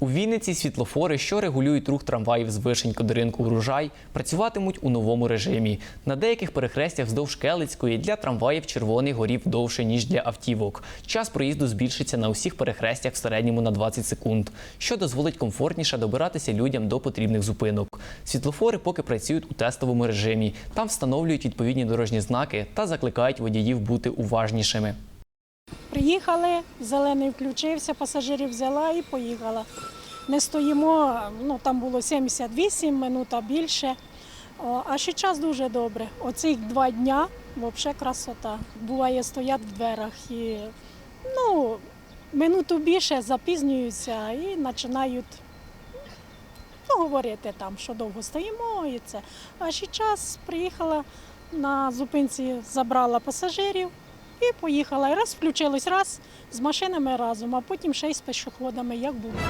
У Вінниці світлофори, що регулюють рух трамваїв з Вишенько до ринку Врожай, працюватимуть у новому режимі. На деяких перехрестях вздовж Келицької для трамваїв червоний горів довше, ніж для автівок. Час проїзду збільшиться на усіх перехрестях в середньому на 20 секунд, що дозволить комфортніше добиратися людям до потрібних зупинок. Світлофори поки працюють у тестовому режимі. Там встановлюють відповідні дорожні знаки та закликають водіїв бути уважнішими. Приїхали, зелений включився, пасажирів взяла і поїхала. Не стоїмо, ну там було 78 минут, а більше. О, а ще час дуже добре. Оцих два дня взагалі красота. Буває, стоять в дверах і ну, минуту більше запізнюються і починають ну, говорити там, що довго стоїмо і це. А ще час приїхала на зупинці, забрала пасажирів. І поїхала. І раз включились, раз з машинами разом, а потім ще й з пішоходами, як було.